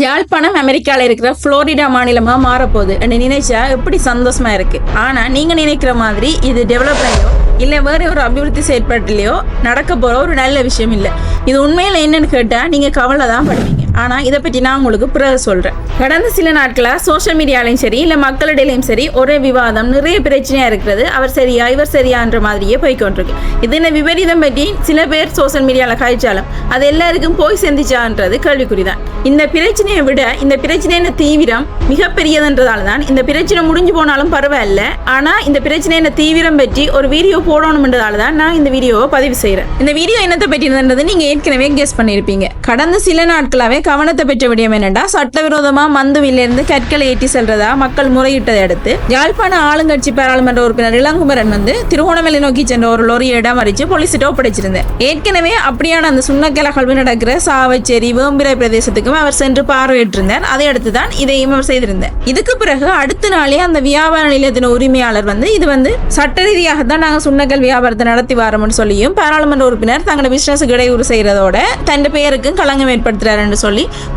யாழ்ப்பாணம் அமெரிக்கால இருக்கிற புளோரிடா மாநிலமா மாறப்போகுது. நினைச்சா எப்படி சந்தோஷமா இருக்கு. ஆனா நீங்க நினைக்கிற மாதிரி இது டெவலப் ஆகியோ இல்ல வேற ஒரு அபிவிருத்தி செயற்பாட்டிலையோ நடக்க போற ஒரு நல்ல விஷயம் இல்ல. இது உண்மையில என்னன்னு கேட்டா நீங்க கவலை தான் படுவீங்க. ஆனால் இதை பற்றி நான் உங்களுக்கு பிறகு சொல்கிறேன் கடந்த சில நாட்களாக சோஷியல் மீடியாலையும் சரி இல்லை மக்களிடையிலையும் சரி ஒரே விவாதம் நிறைய பிரச்சனையாக இருக்கிறது. அவர் சரியா இவர் சரியான்ற மாதிரியே போய்கொண்டிருக்கு இது என்ன விபரீதம் பற்றி சில பேர் சோஷியல் மீடியாவில் காய்ச்சாலும் அது எல்லாருக்கும் போய் செந்திச்சான்றது கேள்விக்குறிதான். இந்த பிரச்சனையை விட இந்த பிரச்சனையின் தீவிரம் மிகப்பெரியதுன்றதால தான் இந்த பிரச்சனை முடிஞ்சு போனாலும் பரவாயில்ல. ஆனால் இந்த பிரச்சனையின் தீவிரம் பற்றி ஒரு வீடியோ போடணும்ன்றதால தான் நான் இந்த வீடியோவை பதிவு செய்கிறேன் இந்த வீடியோ என்னத்தை பற்றினதுன்றது நீங்கள் ஏற்கனவே கெஸ் பண்ணியிருப்பீங்க. கடந்த சில நாட்களாகவே கவனத்தை பெற்ற விடயம் என்னென்றா சட்டவிரோதமா மந்துவிலிருந்து கற்களை ஏற்றி செல்றதா? மக்கள் முறையிட்டதை அடுத்து யாழ்ப்பாண ஆளுங்கட்சி பாராளுமன்ற உறுப்பினர் இளங்குமரன் வந்து திருகோணமலை நோக்கி சென்ற ஒரு லொரியை இடம் அறிச்சு போலீசிட்ட ஒப்படைச்சிருந்தேன். ஏற்கனவே அப்படியான அந்த சுண்ணக்கல கல்வி நடக்கிற சாவச்சேரி வேம்பிரை பிரதேசத்துக்கும் அவர் சென்று பார்வையிட்டிருந்தார். அதை அடுத்து தான் இதையும் அவர் செய்திருந்தார். இதுக்கு பிறகு அடுத்த நாளே அந்த வியாபார நிலையத்தின் உரிமையாளர் வந்து இது வந்து சட்ட ரீதியாக தான் நாங்கள் சுண்ணக்கல் வியாபாரத்தை நடத்தி வரோம்னு சொல்லியும் பாராளுமன்ற உறுப்பினர் தங்களோட பிசினஸுக்கு இடையூறு செய்யறதோட தன் பெயருக்கும் களங்கம் ஏற்படுத்துறாருன்னு சொல்லி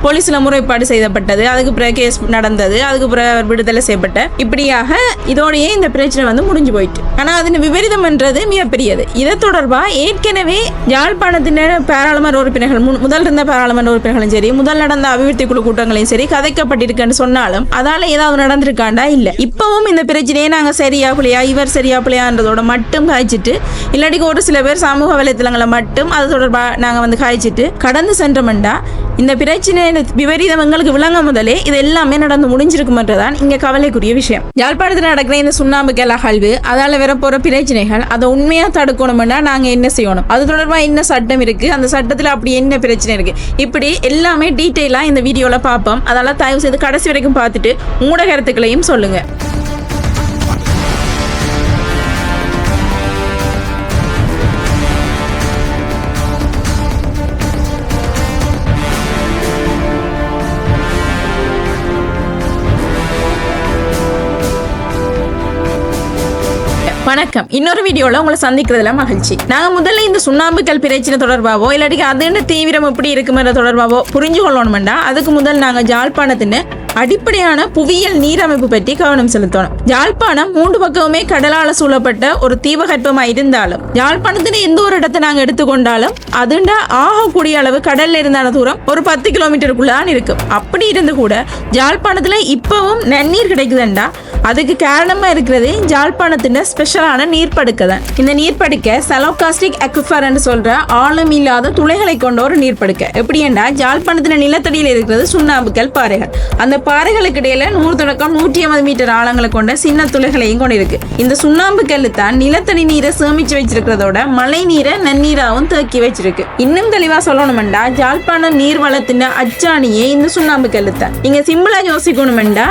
போலீஸில் முறைப்பாடு செய்யப்பட்டது அதுக்கு பிறகு கேஸ் நடந்தது. அதுக்கு பிறகு அவர் விடுதலை செய்யப்பட்ட. இப்படியாக இதோடையே இந்த பிரச்சனை வந்து முடிஞ்சு போயிட்டு. ஆனால் அதன் விபரீதம்ன்றது மிகப்பெரியது. இதை தொடர்பாக ஏற்கனவே யாழ்ப்பாணத்தின் பாராளுமன்ற உறுப்பினர்கள் முதல் இருந்த பாராளுமன்ற உறுப்பினர்களும் சரி முதல் நடந்த அபிவிருத்தி குழு கூட்டங்களையும் சரி கதைக்கப்பட்டிருக்குன்னு சொன்னாலும் அதால ஏதாவது நடந்திருக்காண்டா இல்லை. இப்பவும் இந்த பிரச்சனையை நாங்கள் சரியா பிள்ளையா இவர் சரியா பிள்ளையான்றதோட மட்டும் காய்ச்சிட்டு இல்லாட்டிக்கு ஒரு சில பேர் சமூக வலைத்தளங்களை மட்டும் அது தொடர்பாக நாங்கள் வந்து காய்ச்சிட்டு கடந்து சென்றமெண்டா இந்த பிரச்சனை விபரீதம் எங்களுக்கு விளங்க முதலே இது எல்லாமே நடந்து முடிஞ்சிருக்குமன்றதான் இங்க கவலைக்குரிய விஷயம். யாழ்ப்பாணத்தில் நடக்கிற இந்த சுண்ணாம்பு அகழ்வு அதால வரப்போற பிரச்சனைகள் அதை உண்மையா தடுக்கணும்னா நாங்க என்ன செய்யணும்? அது தொடர்பாக என்ன சட்டம் இருக்கு? அந்த சட்டத்தில் அப்படி என்ன பிரச்சனை இருக்கு? இப்படி எல்லாமே டீட்டெயிலாக இந்த வீடியோவில் பார்ப்போம். அதெல்லாம் தயவு செய்து கடைசி வரைக்கும் பார்த்துட்டு மூடகரத்துக்களையும் கருத்துக்களையும் வணக்கம். இன்னொரு வீடியோவில் உங்களை சந்திக்கிறதுல மகிழ்ச்சி. நாங்கள் முதல்ல இந்த சுண்ணாம்புக்கல் பிரச்சனை தொடர்பாவோ இல்லாட்டி அதுன்னு தீவிரம் எப்படி இருக்குமென்ற தொடர்பாவோ புரிஞ்சு கொள்ளணும்டா அதுக்கு முதல் நாங்கள் ஜாழ்ப்பாணத்தின் அடிப்படையான புவியியல் நீரமைப்பு பற்றி கவனம் செலுத்தணும். யாழ்ப்பாணம் மூன்று பக்கமுமே கடலால சூழப்பட்ட ஒரு தீபகற்பமாக இருந்தாலும் யாழ்ப்பாணத்தின் எந்த ஒரு இடத்தை நாங்கள் எடுத்துக்கொண்டாலும் அதுண்டா ஆகக்கூடிய அளவு கடல்ல இருந்தான தூரம் ஒரு பத்து கிலோமீட்டருக்குள்ள தான் இருக்கும். அப்படி இருந்து கூட யாழ்ப்பாணத்துல இப்பவும் நன்னீர் கிடைக்குதுண்டா? அதுக்கு காரணமாக இருக்கிறது ஜாழ்ப்பாணத்தின் ஸ்பெஷலான நீர்ப்படுக்கை தான் இந்த நீர்ப்படுக்கை செலோகாஸ்டிக் அக்விஃபர்னு சொல்கிற ஆழம் இல்லாத துளைகளை கொண்ட ஒரு நீர்ப்படுக்கை. எப்படின்னா ஜாழ்ப்பாணத்தின் நிலத்தடியில் இருக்கிறது சுண்ணாம்புக்கல் பாறைகள். அந்த பாறைகளுக்கு இடையில நூறு தொடக்கம் நூற்றி ஐம்பது மீட்டர் ஆழங்களை கொண்ட சின்ன துளைகளையும் கொண்டு இருக்கு. இந்த சுண்ணாம்பு தான் நிலத்தடி நீரை சேமிச்சு வச்சிருக்கிறதோட மழை நீரை நன்னீராகவும் தேக்கி வச்சிருக்கு. இன்னும் தெளிவா சொல்லணுமெண்டா ஜாழ்ப்பாணம் நீர்வளத்தின் அச்சாணியே இந்த சுண்ணாம்பு கல்லு தான். நீங்க சிம்பிளா யோசிக்கணுமெண்டா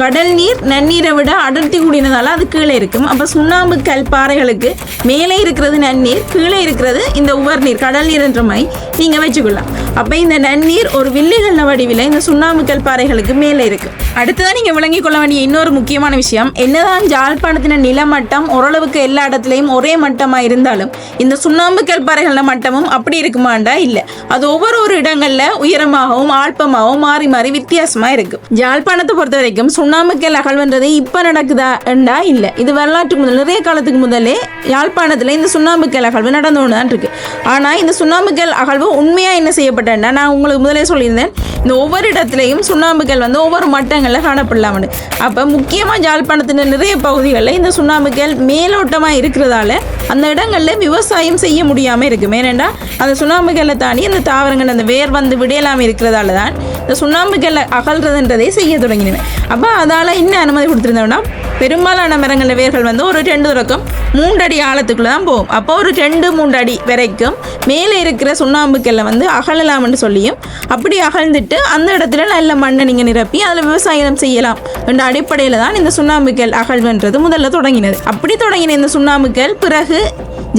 கடல் நீர் நன்னீரை விட அடர்த்தி கூடினதால அது கீழே இருக்கும். அப்போ சுண்ணாம்பு கல் பாறைகளுக்கு மேலே இருக்கிறது நன்னீர் கீழே இருக்கிறது இந்த உவர் நீர் கடல் நீர் என்ற மாதிரி நீங்கள் வச்சுக்கொள்ளலாம் அப்போ இந்த நன்னீர் ஒரு வில்லுகள வடிவில் இந்த சுண்ணாம்பு கல் பாறைகளுக்கு மேலே இருக்கு. அடுத்ததான் நீங்கள் விளங்கிக் கொள்ள வேண்டிய இன்னொரு முக்கியமான விஷயம் என்னதான் ஜாழ்ப்பாணத்தின நிலமட்டம் ஓரளவுக்கு எல்லா இடத்துலையும் ஒரே மட்டமாக இருந்தாலும் இந்த சுண்ணாம்பு கல் பாறைகள மட்டமும் அப்படி இருக்குமாண்டா? இல்லை. அது ஒவ்வொரு ஒரு இடங்களில் உயரமாகவும் ஆழ்ப்பமாகவும் மாறி மாறி வித்தியாசமாக இருக்கும் ஜாழ்ப்பாணத்தை பொறுத்த வரைக்கும் சுண்ணாம்புக்கல் அகழ்வுன்றது இப்போ நடக்குதா? என்றா இல்லை. இது வரலாற்றுக்கு முதல் நிறைய காலத்துக்கு முதலே யாழ்ப்பாணத்தில் இந்த சுண்ணாம்புக்கல் அகழ்வு நடந்து கொண்டு தான் இருக்கு ஆனால் இந்த சுண்ணாம்புக்கல் அகழ்வு உண்மையாக என்ன செய்யப்பட்டேன்னா நான் உங்களுக்கு முதலே சொல்லியிருந்தேன் இந்த ஒவ்வொரு இடத்துலையும் சுண்ணாம்புக்கல் வந்து ஒவ்வொரு மட்டங்களில் காணப்படலாம்னு. அப்போ முக்கியமாக ஜாழ்ப்பாணத்தின் நிறைய பகுதிகளில் இந்த சுண்ணாம்புக்கல் மேலோட்டமாக இருக்கிறதால அந்த இடங்களில் விவசாயம் செய்ய முடியாமல் இருக்குது ஏனெண்டா அந்த சுண்ணாம்புக்கல்லை தாண்டி அந்த தாவரங்கள் அந்த வேர் வந்து விடையலாமல் இருக்கிறதால தான் இந்த சுண்ணாம்புக்கல்லை அகழ்றதுன்றதே செய்ய தொடங்கினேன். அப்போ அதால் இன்னும் அனுமதி கொடுத்துருந்தோம்னா பெரும்பாலான மரங்களின் வேர்கள் வந்து ஒரு ரெண்டு தொடக்கம் மூன்றடி ஆழத்துக்குள்ளே தான் போகும். அப்போ ஒரு ரெண்டு மூன்று அடி வரைக்கும் மேலே இருக்கிற சுண்ணாம்புக்கல்லை வந்து அகழலாம்னு சொல்லியும் அப்படி அகழ்ந்துட்டு அந்த இடத்துல நல்ல மண்ணை நீங்கள் நிரப்பி அதில் விவசாயம் செய்யலாம் என்ற அடிப்படையில் தான் இந்த சுண்ணாம்புக்கல் அகழ்வுன்றது முதல்ல தொடங்கினது. அப்படி தொடங்கின இந்த சுண்ணாம்புக்கல் பிறகு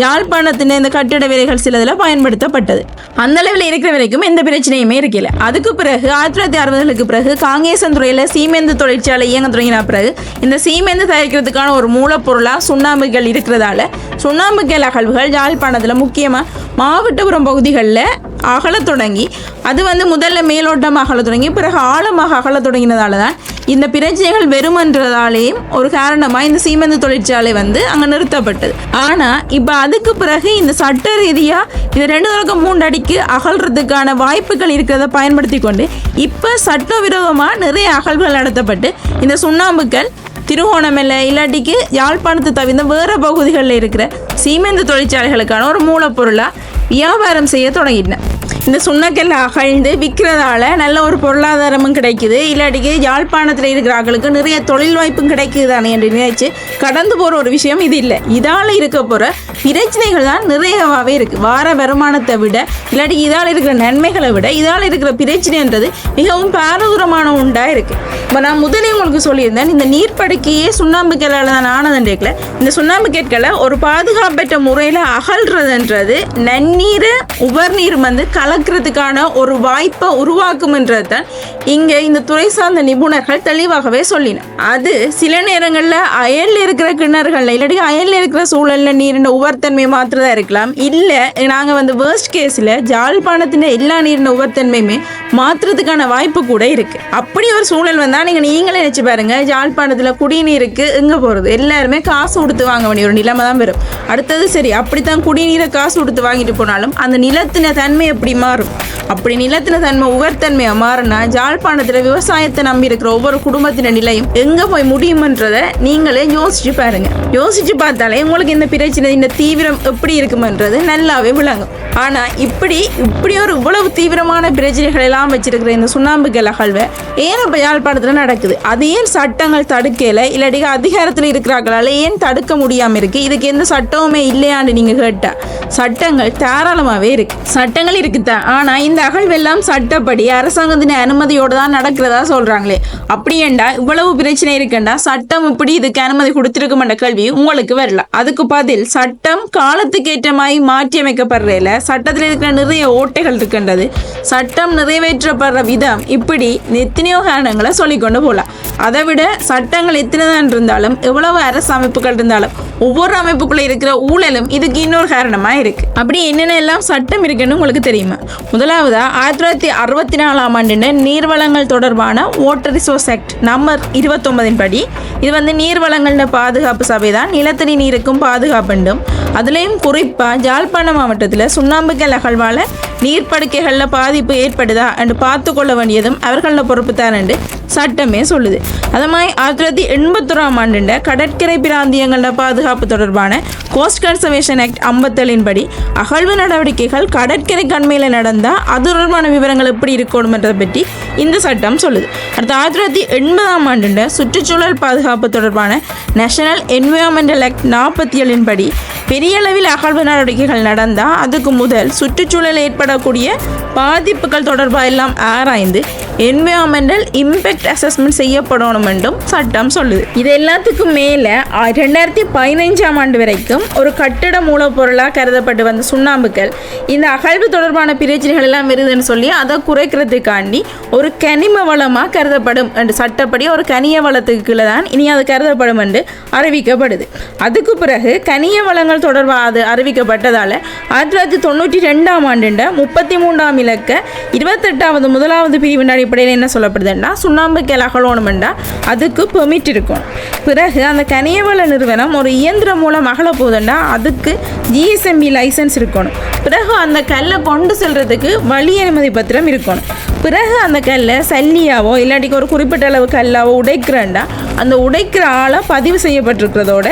யாழ்ப்பாணத்தின் இந்த கட்டிட வேலைகள் சிலதில் பயன்படுத்தப்பட்டது. அந்த அளவில் இருக்கிற வரைக்கும் எந்த பிரச்சனையுமே இருக்கல. அதுக்கு பிறகு ஆயிரத்தி தொள்ளாயிரத்தி அறுபதுகளுக்கு பிறகு காங்கேசன் துறையில் சீமெந்து தொழிற்சாலை இயங்க தொடங்கின பிறகு இந்த சீமெந்து தயாரிக்கிறதுக்கான ஒரு மூலப்பொருளாக சுண்ணாம்புகள் இருக்கிறதால சுண்ணாம்புக்கல் அகழ்வுகள் யாழ்ப்பாணத்தில் முக்கியமாக மாவட்டபுரம் பகுதிகளில் அகலத் தொடங்கி அது வந்து முதல்ல மேலோட்டமாக அகலத் தொடங்கி பிறகு ஆழமாக அகலத் தொடங்கினதால தான் இந்த பிரச்சனைகள் வெறுமன்றதாலேயும் ஒரு காரணமாக இந்த சீமெந்து தொழிற்சாலை வந்து அங்கே நிறுத்தப்பட்டது. ஆனால் இப்போ அதுக்கு பிறகு இந்த சட்ட ரீதியாக இது ரெண்டு தொடக்கம் மூன்று அடிக்கு அகல்றதுக்கான வாய்ப்புகள் இருக்கிறத பயன்படுத்தி கொண்டு இப்போ சட்டவிரோதமாக நிறைய அகல்கள் நடத்தப்பட்டு இந்த சுண்ணாம்புக்கள் திருகோணமலை இல்லாட்டிக்கு யாழ்ப்பாணத்தை தவிர்த்த வேறு பகுதிகளில் இருக்கிற சீமெந்து தொழிற்சாலைகளுக்கான ஒரு மூலப்பொருளாக வியாபாரம் செய்ய தொடங்கிட்டேன் இந்த சுண்ணக்கல் அகழ்ந்து விற்கிறதால நல்ல ஒரு பொருளாதாரமும் கிடைக்குது. இல்லாட்டிக்கு யாழ்ப்பாணத்தில் இருக்கிறவர்களுக்கு நிறைய தொழில் வாய்ப்பும் கிடைக்குது தானே என்று நினைச்சு கடந்து போகிற ஒரு விஷயம் இது இல்லை. இதால் இருக்க போகிற பிரச்சனைகள் தான் நிறையவாகவே இருக்குது வார வருமானத்தை விட இல்லாட்டி இதால் இருக்கிற நன்மைகளை விட இதால் இருக்கிற பிரச்சனைன்றது மிகவும் பாரதூரமான உண்டாக இருக்குது இப்போ நான் முதலே உங்களுக்கு சொல்லியிருந்தேன் இந்த நீர்ப்படுக்கையே சுண்ணாம்பு கேளால் தான் ஆனதுன்றேக்கில் இந்த சுண்ணாம்பு கேட்களை ஒரு பாதுகாப்பற்ற முறையில் அகழ்றதுன்றது நன்னீரை உபர்நீர் வந்து கலக்கிறதுக்கான ஒரு வாய்ப்பை உருவாக்கும்ன்றது இங்கே இந்த துறை சார்ந்த நிபுணர்கள் தெளிவாகவே சொல்லின. அது சில நேரங்களில் அயலில் இருக்கிற கிணறுகளில் இல்லாட்டி அயலில் இருக்கிற சூழலில் நீரின் உவர்த்தன்மை மாத்திரதான் இருக்கலாம். இல்லை நாங்கள் வந்து வேர்ஸ்ட் கேஸில் ஜாழ்ப்பாணத்தின் எல்லா நீரின் உவர்த்தன்மையுமே மாற்றுறதுக்கான வாய்ப்பு கூட இருக்குது அப்படி ஒரு சூழல் வந்தால் நீங்கள் நீங்களே நினச்சி பாருங்கள் ஜாழ்ப்பாணத்தில் குடிநீருக்கு எங்கே போகிறது எல்லாருமே காசு கொடுத்து வாங்க வேண்டிய ஒரு நிலைமை தான் வரும். அடுத்தது சரி அப்படித்தான் குடிநீரை காசு கொடுத்து வாங்கிட்டு போனாலும் அந்த நிலத்தின தன்மை எப்படி மாறும் அப்படி நிலத்தின தன்மை உவர்த்தன்மையாக மாறினா ஜாழ்ப்பாணத்தில் விவசாயத்தை நம்பி இருக்கிற ஒவ்வொரு குடும்பத்தின நிலையும் எங்கே போய் முடியுமன்றதை நீங்களே யோசிச்சு பாருங்க. யோசிச்சு பார்த்தாலே உங்களுக்கு இந்த பிரச்சனை இந்த தீவிரம் எப்படி இருக்குமன்றது நல்லாவே விளங்கும். ஆனால் இப்படி இப்படி ஒரு இவ்வளவு தீவிரமான பிரச்சனைகள் எல்லாம் வச்சிருக்கிற இந்த சுண்ணாம்பு அகழ்வை ஏன் இப்போ யாழ்ப்பாணத்தில் நடக்குது? அது ஏன் சட்டங்கள் தடுக்கல? இல்லாட்டி அதிகாரத்தில் இருக்கிறார்களால ஏன் தடுக்க முடியாமல் இருக்கு? இதுக்கு எந்த சட்டமுமே இல்லையான்னு நீங்கள் கேட்டா சட்டங்கள் தாராளமாகவே இருக்கு. சட்டங்கள் இருக்குதான் ஆனால் இந்த அகழ்வெல்லாம் சட்டப்படி அரசாங்கத்தின் அனுமதியோடு தான் நடக்கிறதா சொல்கிறாங்களே அப்படியேண்டா இவ்வளவு பிரச்சனை இருக்குண்டா? சட்டம் இப்படி இதுக்கு அனுமதி கொடுத்துருக்குமென்ற கேள்வி உங்களுக்கு வரல. அதுக்கு பதில் சட்டம் காலத்துக்கு ஏற்ற மாதிரி மாற்றி அமைக்கப்படுறதில்ல சட்டத்தில் இருக்கிற நிறைய ஓட்டைகள் இருக்கின்றது சட்டம் நிறைவேற்றப்படுற விதம் இப்படி எத்தனையோ காரணங்களை சொல்லிக்கொண்டு போகலாம். அதை விட சட்டங்கள் எத்தனை தான் இருந்தாலும் எவ்வளவு அரசு அமைப்புகள் இருந்தாலும் ஒவ்வொரு அமைப்புக்குள்ள இருக்கிற ஊழலும் இதுக்கு இன்னொரு காரணமாக இருக்குது அப்படி என்னென்ன எல்லாம் சட்டம் இருக்குன்னு உங்களுக்கு தெரியுமா? முதலாவது ஆயிரத்தி தொள்ளாயிரத்தி அறுபத்தி நாலாம் ஆண்டு நீர்வளங்கள் தொடர்பான வாட்டர் ரிசோர்ஸ் ஆக்ட் நம்பர் இருபத்தொன்பதின் படி இது வந்து நீர்வளங்கள பாதுகாப்பு சபை தான் நிலத்தடி நீருக்கும் பாதுகாப்புண்டும் அதுலேயும் குறிப்பாக ஜாழ்ப்பாணம் மாவட்டத்தில் சுண்ணாம்புக்கல் அகழ்வால் நீர்ப்படுக்கைகளில் பாதிப்பு ஏற்படுதா என்று பார்த்து கொள்ள வேண்டியதும் அவர்களோட பொறுப்பு தான் என்று சட்டமே சொல்லுது. அது மாதிரி ஆயிரத்தி தொள்ளாயிரத்தி எண்பத்தொராம் ஆண்டுண்ட கடற்கரை பிராந்தியங்களில் பாதுகாப்பு தொடர்பான கோஸ்ட் கன்சர்வேஷன் ஆக்ட் ஐம்பத்தேழின் படி அகழ்வு நடவடிக்கைகள் கடற்கரை கண்மையில் நடந்தால் அது தொடர்பான விவரங்கள் எப்படி இருக்கணுன்றதை பற்றி இந்த சட்டம் சொல்லுது. அடுத்து ஆயிரத்தி தொள்ளாயிரத்தி எண்பதாம் ஆண்டு சுற்றுச்சூழல் பாதுகாப்பு தொடர்பான நேஷனல் என்விரான்மெண்டல் ஆக்ட் நாற்பத்தி ஏழின்படி பெரிய அளவில் அகழ்வு நடவடிக்கைகள் நடந்தால் அதுக்கு முதல் சுற்றுச்சூழல் ஏற்படக்கூடிய பாதிப்புகள் தொடர்பாக எல்லாம் ஆராய்ந்து என்விரான்மெண்டல் இம்பேக்ட் அசஸ்மெண்ட் செய்யப்படணும் என்றும் சட்டம் சொல்லுது. இது எல்லாத்துக்கும் மேலே ரெண்டாயிரத்தி பதினைஞ்சாம் ஆண்டு வரைக்கும் ஒரு கட்டிட மூலப்பொருளாக கருதப்பட்டு வந்த சுண்ணாம்புக்கள் இந்த அகழ்வு தொடர்பான பிரச்சனைகள் எல்லாம் வருதுன்னு சொல்லி அதை குறைக்கிறதுக்காண்டி ஒரு கனிம வளமாக கருதப்படும் என்று சட்டப்படி ஒரு கனிய வளத்துக்குள்ள தான் இனி அது கருதப்படும் என்று அறிவிக்கப்படுது. அதுக்கு பிறகு கனிய வளங்கள் தொடர்பாக அது அறிவிக்கப்பட்டதால் ஆயிரத்தி தொள்ளாயிரத்தி தொண்ணூற்றி ரெண்டாம் ஆண்டு முப்பத்தி மூன்றாம் இலக்க இருபத்தெட்டாவது முதலாவது பிரிவின் அடிப்படையில் என்ன சொல்லப்படுதுன்னா சுண்ணாம்பு அகலணுமெண்டா அதுக்கு பெர்மிட் இருக்கும். பிறகு அந்த கனியவள நிறுவனம் ஒரு இயந்திரம் மூலம் அகல போகுதுண்டா அதுக்கு ஜிஎஸ்எம்பி லைசன்ஸ் இருக்கணும். பிறகு அந்த கல்லை கொண்டு செல்கிறதுக்கு வழி அனுமதி பத்திரம் இருக்கணும். பிறகு அந்த கல்லை சல்லியாவோ இல்லாட்டிக்கு ஒரு குறிப்பிட்ட அளவு கல்லாவோ உடைக்கிறேன்டா அந்த உடைக்கிற ஆளை பதிவு செய்யப்பட்டிருக்கிறதோட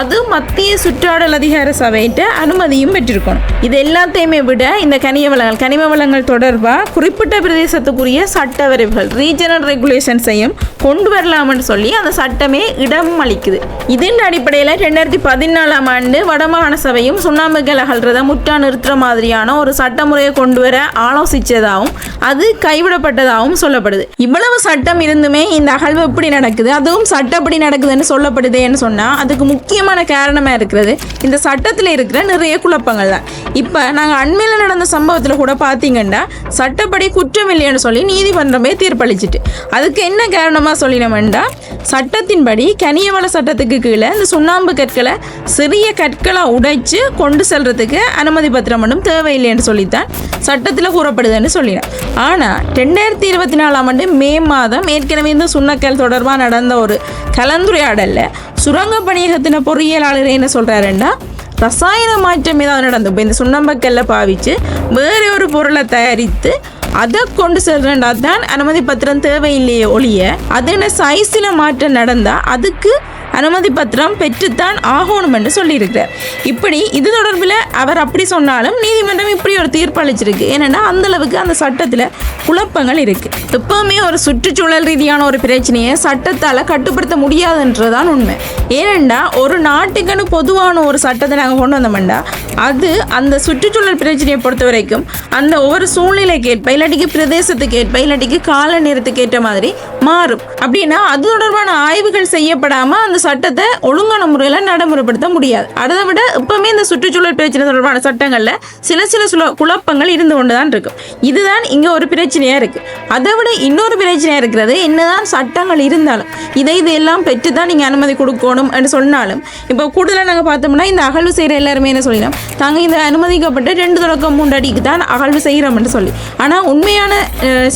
அது மத்திய சுற்றாடல் அதிகார சபையிட்ட அனுமதியும் பெற்றிருக்கணும். இது எல்லாத்தையுமே விட இந்த கனிம வளங்கள் கனிம வளங்கள் தொடர்பாக குறிப்பிட்ட பிரதேசத்துக்குரிய சட்ட வரைவுகள் ரீஜனல் ரெகுலேஷன்ஸையும் கொண்டு வரலாம்னு சொல்லி அந்த சட்டமே இடம் அளிக்குது. இதன் அடிப்படையில் ரெண்டாயிரத்தி பதினாலாம் ஆண்டு வடமாகாண சபையும் சுண்ணாம்புகள் அகழ்றதை முற்றா நிறுத்துற மாதிரியான ஒரு சட்டமுறையை கொண்டு வர ஆலோசித்ததாகவும் அது கைவிடப்பட்டதாகவும் சொல்லப்படுது. இவ்வளவு சட்டம் இருந்துமே இந்த அகழ்வு எப்படி நடக்குது? அதுவும் சட்டப்படி நடக்குதுன்னு சொல்லப்படுதேன்னு சொன்னால் அதுக்கு முக்கிய முக்கியமான காரணமாக இருக்கிறது இந்த சட்டத்தில் இருக்கிற நிறைய குழப்பங்கள் தான். இப்போ நாங்கள் அண்மையில் நடந்த சம்பவத்தில் கூட பார்த்தீங்கன்னா சட்டப்படி குற்றம் இல்லைன்னு சொல்லி நீதிமன்றமே தீர்ப்பளிச்சிட்டு. அதுக்கு என்ன காரணமாக சொல்லினோம்னா சட்டத்தின்படி கனியவள சட்டத்துக்கு கீழே இந்த சுண்ணாம்பு கற்களை சிறிய கற்களாக உடைச்சு கொண்டு செல்றதுக்கு அனுமதி பத்திரம் மட்டும் தேவையில்லைன்னு சொல்லித்தான் சட்டத்தில் கூறப்படுதுன்னு சொல்லினேன் ஆனால் ரெண்டாயிரத்தி இருபத்தி நாலாம் ஆண்டு மே மாதம் ஏற்கனவே இந்த சுண்ணக்கல் தொடர்பாக நடந்த ஒரு கலந்துரையாடலில் சுரங்க பணியகத்தின பொறியியலாளர் என்ன சொல்கிறாருன்னா ரசாயன மாற்றம் ஏதாவது நடந்து இப்போ இந்த சுண்ணம்பக்கல்ல பாவிச்சு வேறு ஒரு பொருளை தயாரித்து அதை கொண்டு செல்றா தான் அனுமதி பத்திரம் தேவையில்லையே ஒழிய என்ன சைஸில் மாற்றம் நடந்தால் அதுக்கு அனுமதி பத்திரம் பெற்றுத்தான் ஆகணும் என்று சொல்லியிருக்கிறார். இப்படி இது தொடர்பில் அவர் அப்படி சொன்னாலும் நீதிமன்றம் இப்படி ஒரு தீர்ப்பு அளிச்சிருக்கு. ஏன்னா அந்த அளவுக்கு அந்த சட்டத்தில் குழப்பங்கள் இருக்குது எப்பவுமே ஒரு சுற்றுச்சூழல் ரீதியான ஒரு பிரச்சனையை சட்டத்தால் கட்டுப்படுத்த முடியாதுன்றதான் உண்மை. ஏனெண்டா ஒரு நாட்டுக்குன்னு பொதுவான ஒரு சட்டத்தை நாங்கள் கொண்டு வந்தோம்டா அது அந்த சுற்றுச்சூழல் பிரச்சனையை பொறுத்த வரைக்கும் அந்த ஒவ்வொரு சூழ்நிலைக்கு ஏற்ப இல்லாட்டிக்கு பிரதேசத்துக்கு ஏற்ப இல்லாட்டிக்கு கால நேரத்துக்கு ஏற்ற மாதிரி மாறும். அப்படின்னா அது தொடர்பான ஆய்வுகள் செய்யப்படாமல் அந்த சட்டத்தை ஒழுங்கான முறையில் நடைமுறைப்படுத்த முடியாது. அதை விட இப்பவுமே இந்த சுற்றுச்சூழல் பிரச்சனை தொடர்பான சட்டங்களில் சில சில சுல குழப்பங்கள் இருந்து கொண்டு தான் இருக்கும் இதுதான் இங்கே ஒரு பிரச்சனையாக இருக்குது அதை விட இன்னொரு பிரச்சனையாக இருக்கிறது என்னதான் சட்டங்கள் இருந்தாலும் இதை இதெல்லாம் பெற்று தான் நீங்கள் அனுமதி கொடுக்கணும் என்று சொன்னாலும் இப்போ கூடுதலாக நாங்கள் பார்த்தோம்னா இந்த அகழ்வு செய்கிற எல்லாருமே என்ன சொல்லிடலாம் தாங்கள் இந்த அனுமதிக்கப்பட்ட ரெண்டு தொடக்கம் மூன்று அடிக்கு தான் அகழ்வு செய்கிறோம்னு சொல்லி. ஆனால் உண்மையான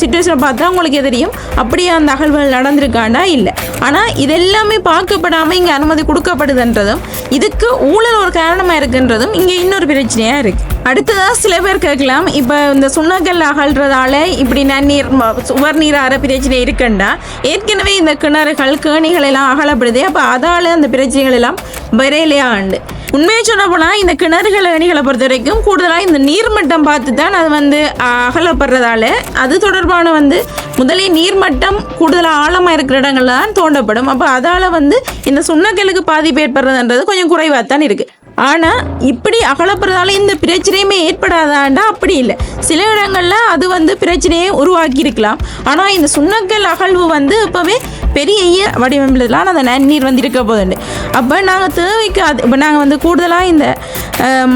சுச்சுவேஷனை பார்த்தா உங்களுக்கு தெரியும்? அப்படியே அந்த அகழ்வுகள் நடந்திருக்காண்டா? இல்லை. ஆனால் இதெல்லாமே பார்க்கப்படாமல் இங்கே அனுமதி கொடுக்கப்படுதுன்றதும் இதுக்கு ஊழல் ஒரு காரணமாக இருக்குன்றதும் இங்கே இன்னொரு பிரச்சனையாக இருக்குது அடுத்ததாக சில பேர் கேட்கலாம் இப்போ இந்த சுண்ணக்கல் அகழ்றதால இப்படி நன்னீர் சுவர் நீர் ஆற பிரச்சனை இருக்குண்டா? ஏற்கனவே இந்த கிணறுகள் கேணிகள் எல்லாம் அகலப்படுது. அப்போ அதால் அந்த பிரச்சனைகள் எல்லாம் விரையிலையா ஆண்டு உண்மையை சொல்ல போனால் இந்த கிணறுகள் அணிகளை பொறுத்த வரைக்கும் கூடுதலாக இந்த நீர்மட்டம் பார்த்து தான் அது வந்து அகலப்படுறதால அது தொடர்பான வந்து முதலே நீர்மட்டம் கூடுதலாக ஆழமாக இருக்கிற இடங்கள்ல தான் தோண்டப்படும். அப்போ அதால் வந்து இந்த சுண்ணக்கல்லுக்கு பாதிப்பு ஏற்படுறதுன்றது கொஞ்சம் குறைவாக தான் இருக்குது ஆனால் இப்படி அகலப்படுறதால இந்த பிரச்சனையுமே ஏற்படாதாண்டா? அப்படி இல்லை. சில இடங்களில் அது வந்து பிரச்சனையை உருவாக்கியிருக்கலாம். ஆனால் இந்த சுண்ணக்கல் அகழ்வு வந்து இப்போவே பெரிய வடிவமைப்புலாம் அந்த நன்னீர் வந்து இருக்க போதுண்டு அப்போ நாங்கள் தேவைக்கு அது இப்போ நாங்கள் வந்து கூடுதலாக இந்த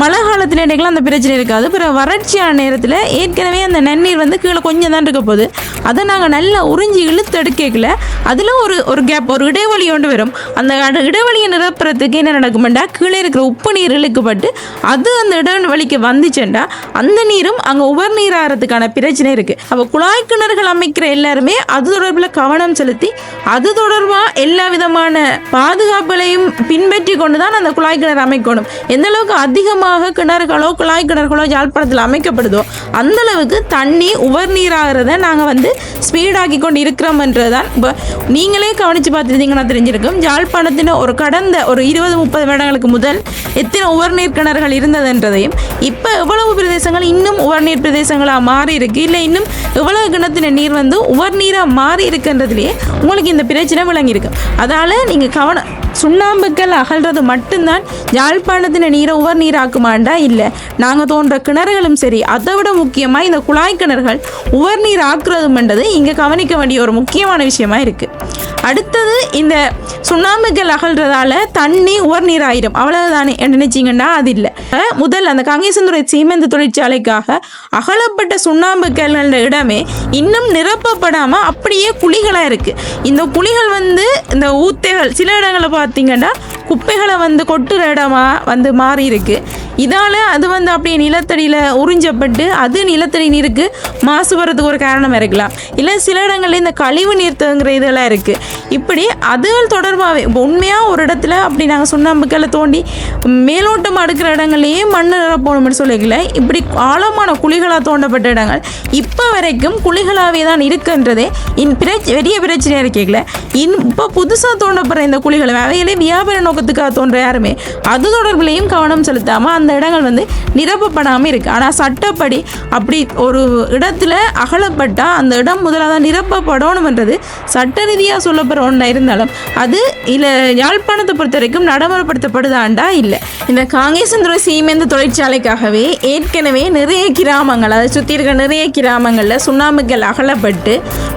மழை காலத்தில் இடைக்கெல்லாம் அந்த பிரச்சனை இருக்காது. அப்புறம் வறட்சியான நேரத்தில் ஏற்கனவே அந்த நன்னீர் வந்து கீழே கொஞ்சம் தான் இருக்க போகுது. அதை நாங்கள் நல்லா உறிஞ்சி இழுத்து எடுக்கல அதில் ஒரு ஒரு கேப் ஒரு இடைவெளி ஒன்று வரும். அந்த இடைவெளியை நிரப்புறதுக்கு என்ன நடக்குமெண்டா? கீழே இருக்கிற உப்பு நீர் இழுக்கப்பட்டு அது அந்த இடைவெளிக்கு வந்துச்சுண்டா அந்த நீரும் அங்கே உபர் நீராகிறதுக்கான பிரச்சனை இருக்குது அப்போ குழாய் கிணறுகள் அமைக்கிற எல்லாருமே அது தொடர்பில் கவனம் செலுத்தி அது தொடர்பாக எல்லா விதமான பாதுகாப்புகளையும் பின்பற்றி கொண்டு தான் அந்த குழாய் கிணறு அமைக்கணும். எந்த அளவுக்கு அதிகமாக கிணறுகளோ குழாய் கிணறுகளோ யாழ்ப்பாணத்தில் அமைக்கப்படுதோ அந்த அளவுக்கு தண்ணி உவர் நீராகிறத நாங்கள் வந்து ஸ்பீடாக்கி கொண்டு இருக்கிறோம்ன்றது தான் இப்போ நீங்களே கவனித்து பார்த்துருந்தீங்கன்னா தெரிஞ்சிருக்கும் யாழ்ப்பாணத்தின் ஒரு கடந்த ஒரு இருபது முப்பது வருடங்களுக்கு முதல் எத்தனை உவர்நீர் கிணறுகள் இருந்ததுன்றதையும் இப்போ எவ்வளவு பிரதேசங்கள் இன்னும் உவர்நீர் பிரதேசங்களாக மாறி இருக்கு? இல்லை இன்னும் எவ்வளவு கிணத்தின நீர் வந்து உவர்நீராக மாறி இருக்குன்றதுலேயே உங்களுக்கு இந்த பிரச்சனை விளங்கியிருக்கு. அதால் நீங்கள் கவனம் சுண்ணாம்புக்கல் அகழ்றது மட்டும்தான். யாழ்ப்பாணத்தின நீரை உவர் நீராக்குமாண்டா? இல்லை. நாங்கள் தோன்ற கிணறுகளும் சரி அதை விட முக்கியமாக இந்த குழாய் கிணறுகள் உவர் நீர் ஆக்குறதுமென்றது இங்கே கவனிக்க வேண்டிய ஒரு முக்கியமான விஷயமா இருக்குது அடுத்தது இந்த சுண்ணாம்புக்கல் அகழ்றதால தண்ணி உவர் நீர் ஆயிரும் அவ்வளவுதானே. என்ன நினைச்சிங்கன்னா அது இல்லை. முதல் அந்த கங்கேசந்துறை சீமெந்து தொழிற்சாலைக்காக அகலப்பட்ட சுண்ணாம்புக்கள் இடமே இன்னும் நிரப்பப்படாமல் அப்படியே குழிகளாக இருக்குது இந்த குழிகள் வந்து இந்த ஊத்தைகள் சில இடங்களில் பார்த்தீங்கன்னா குப்பைகளை வந்து கொட்டுற இடமா வந்து மாறி இருக்கு இதால் அது வந்து அப்படியே நிலத்தடியில் உறிஞ்சப்பட்டு அது நிலத்தடி நீருக்கு மாசுபடுறதுக்கு ஒரு காரணமாக இருக்கலாம். இல்லை சில இடங்களில் இந்த கழிவு நீர் தேங்குற இதெல்லாம் இருக்குது இப்படி அதுகள் தொடர்பாகவே இப்போ உண்மையாக ஒரு இடத்துல அப்படி நாங்கள் சுண்ணாம்புக்களை தோண்டி மேலோட்டம் அடுக்கிற இடங்கள்லையே மண் நிரப்பணும்னு சொல்லிக்கல. இப்படி ஆழமான குழிகளாக தோண்டப்பட்ட இடங்கள் இப்போ வரைக்கும் குழிகளாகவே தான் இருக்குன்றதே இன் பிரச் பெரிய பிரச்சனையாக இருக்கீங்கள இன் இப்போ புதுசாக தோண்டப்படுற இந்த குழிகளை அவையிலே வியாபார நோக்கத்துக்காக தோன்ற யாருமே அது தொடர்பிலையும் கவனம் செலுத்தாமல் அந்த இடங்கள் வந்து நிரப்பப்படாமல் இருக்குது ஆனால் சட்டப்படி அப்படி ஒரு இடத்துல அகலப்பட்டால் அந்த இடம் முதலாக நிரப்பப்படணும்ன்றது சட்ட ரீதியாக சொல்லப்படுற ஒன்றா இருந்தாலும் அது இல்லை யாழ்ப்பாணத்தை பொறுத்த வரைக்கும் நடைமுறைப்படுத்தப்படுதாண்டா இல்லை. இந்த காங்கேசந்துறை சீமேந்த தொழிற்சாலைக்காகவே ஏற்கனவே நிறைய கிராமங்கள் அதை சுற்றி இருக்க நிறைய கிராமங்களில் சுண்ணாம்புகள் அகலப்பட்டு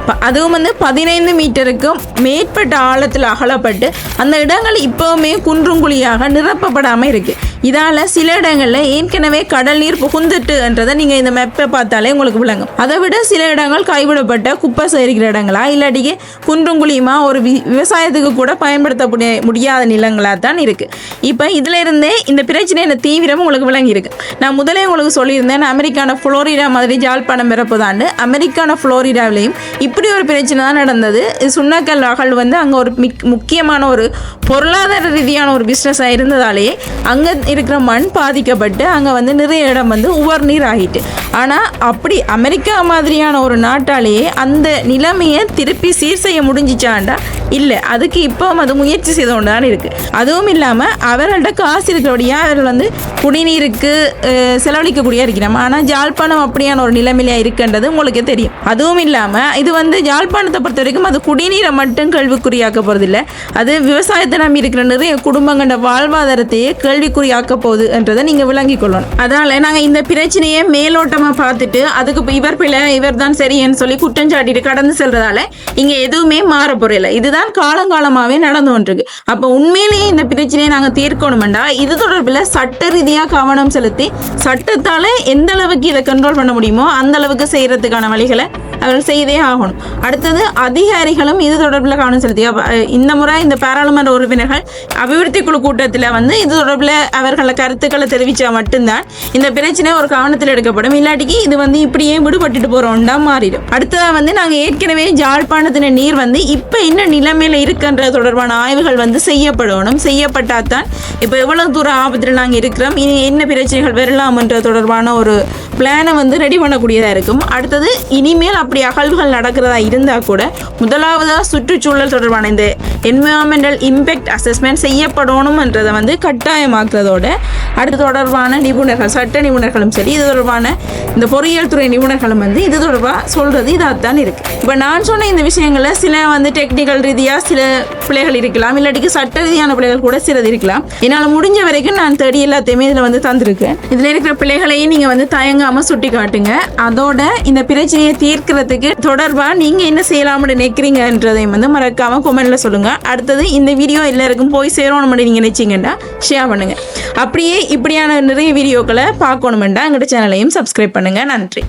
ப- அதுவும் வந்து பதினைந்து மீட்டருக்கும் மேற்பட்ட ஆழத்தில் அகலப்பட்டு அந்த இடங்கள் இப்போவுமே குன்றும் குழியாக நிரப்பப்படாமல் இருக்குது இதால் சில இடங்களில் ஏற்கனவே கடல் நீர் புகுந்துட்டுன்றதை நீங்கள் இந்த மெப்பை பார்த்தாலே உங்களுக்கு விளங்கும். அதை விட சில இடங்கள் கைவிடப்பட்ட குப்பை சேரிக்கிற இடங்களா? இல்லாட்டிக்கு குன்றும் குழியுமா? ஒரு வி விவசாயத்துக்கு கூட பயன்படுத்தக்கூடிய முடியாத நிலங்களாக தான் இருக்குது இப்போ இதில் இருந்தே இந்த பிரச்சனையின் தீவிரம் உங்களுக்கு விளங்கியிருக்கு. நான் முதலே உங்களுக்கு சொல்லியிருந்தேன் அமெரிக்கான ஃப்ளோரிடா மாதிரி ஜாழ்ப்பாணம் பிறப்பதாண்டு அமெரிக்கான ஃப்ளோரிடாவிலையும் இப்படி ஒரு பிரச்சனை தான் நடந்தது. சுண்ணக்கல் அகல் வந்து அங்கே ஒரு மிக் முக்கியமான ஒரு பொருளாதார ரீதியான ஒரு பிஸ்னஸாக இருந்ததாலேயே அங்கே இருக்கிற மண் பாதிக்கப்பட்டு அங்கே வந்து நிறைய இடம் வந்து உவர் நீர் ஆகிட்டு. ஆனால் அப்படி அமெரிக்கா மாதிரியான ஒரு நாட்டாலேயே அந்த நிலைமையை திருப்பி சீர் செய்ய முடிஞ்சிச்சாண்டா? இல்லை அதுக்கு இப்போ அது முயற்சி செய்து கொண்டு தான் இருக்குது அதுவும் இல்லாமல் அவர்கள்ட்ட காசு இருக்கிறபடியா அவர்கள் வந்து குடிநீருக்கு செலவழிக்கக்கூடிய இருக்கிறோம் ஆனால் ஜாழ்ப்பாணம் அப்படியான ஒரு நிலைமையில இருக்குன்றது உங்களுக்கு தெரியும். அதுவும் இல்லாமல் இது வந்து ஜாழ்ப்பாணத்தை பொறுத்த வரைக்கும் அது குடிநீரை மட்டும் கேள்விக்குறியாக்க போகிறதில்ல அது விவசாயத்தை நம்பி இருக்கிற நிறைய குடும்பங்கள வாழ்வாதாரத்தையே கேள்விக்குறியாக்க போகுது என்றதை நீங்கள் விளங்கிக் கொள்ளணும். அதனால் நாங்கள் இந்த பிரச்சனையை மேலோட்டமாக பார்த்துட்டு அதுக்கு இவர் பிள்ளை இவர் தான் சரின்னு சொல்லி குற்றம் சாட்டிட்டு கடந்து செல்றதால இங்கே எதுவுமே மாற போறதில்ல. இதுதான் காலங்காலமாகவே நடந்து கொண்டிருக்கு. அப்போ உண்மையிலேயே இந்த பிரச்சனையை நாங்கள் தீர்க்கணுமெண்டா இது தொடர்பில் சட்ட ரீதியாக கவனம் செலுத்தி சட்டத்தால் எந்த அளவுக்கு இதை கண்ட்ரோல் பண்ண முடியுமோ அந்த அளவுக்கு செய்யறதுக்கான வழிகளை அவர்கள் செய்தே ஆகணும். அடுத்தது அதிகாரிகளும் இது தொடர்பில் கவனம் செலுத்தி இந்த முறை இந்த பாராளுமன்ற உறுப்பினர்கள் அபிவிருத்தி குழு கூட்டத்தில் வந்து இது தொடர்பில் அவர்கள கருத்துக்களை தெரிவித்தா மட்டும்தான் இந்த பிரச்சனை ஒரு கவனத்தில் எடுக்கப்படும். இல்லாட்டிக்கு இது வந்து இப்படியே விடுபட்டுட்டு போகிறோம்டா மாறிடும். அடுத்ததாக வந்து நாங்கள் ஏற்கனவே ஜாழ்ப்பாணத்தின நீர் வந்து இப்போ என்ன நிலைமையில் இருக்குன்ற தொடர்பான ஆய்வுகள் வந்து செய்யப்படணும். செய்யப்பட்டால் தான் இப்போ எவ்வளோ தூரம் ஆபத்தில் நாங்கள் இருக்கிறோம். இனி என்ன பிரச்சனைகள் வரலாம்ன்ற தொடர்பான ஒரு பிளானை வந்து ரெடி பண்ணக்கூடியதாக இருக்கும். அடுத்தது இனிமேல் அப்படி அகழ்வுகள் நடக்கிறதா இருந்தால் கூட முதலாவதாக சுற்றுச்சூழல் தொடர்பான இந்த என்விரான்மெண்டல் இம்பேக்ட் அசஸ்மெண்ட் செய்யப்படணும்ன்றதை வந்து கட்டாயமாக்குறதோட அடுத்து தொடர்பான நிபுணர்கள் சட்ட நிபுணர்களும் சரி இது தொடர்பான இந்த பொறியியல் துறை நிபுணர்களும் வந்து இது தொடர்பாக சொல்கிறது இதாகத்தான் இருக்குது இப்போ நான் சொன்ன இந்த விஷயங்களை சில வந்து டெக்னிக்கல் ரீதியாக சில பிள்ளைகள் இருக்கலாம் இல்லாட்டிக்கு சட்ட ரீதியான பிள்ளைகள் கூட சிலது இருக்கலாம். என்னால் முடிஞ்ச வரைக்கும் நான் தேடி எல்லாத்தையுமே இதில் வந்து தந்திருக்கேன். இதில் இருக்கிற பிள்ளைகளையும் நீங்கள் வந்து தயங்காமல் சுட்டி காட்டுங்க. அதோட இந்த பிரச்சனையை தீர்க்கிறதுக்கு தொடர்பாக நீங்கள் என்ன செய்யலாம்னு நினைக்கிறீங்கன்றதையும் வந்து மறக்காமல் கொமெண்ட்ல சொல்லுங்கள் அடுத்தது இந்த வீடியோ எல்லாருக்கும் போய் சேரணும் நீங்கள் நினைச்சீங்கன்னா ஷேர் பண்ணுங்கள் அப்படியே இப்படியான நிறைய வீடியோக்களை பார்க்கணுமெண்டா எங்களோட சேனலையும் சப்ஸ்கிரைப் பண்ணுங்கள் நன்றி.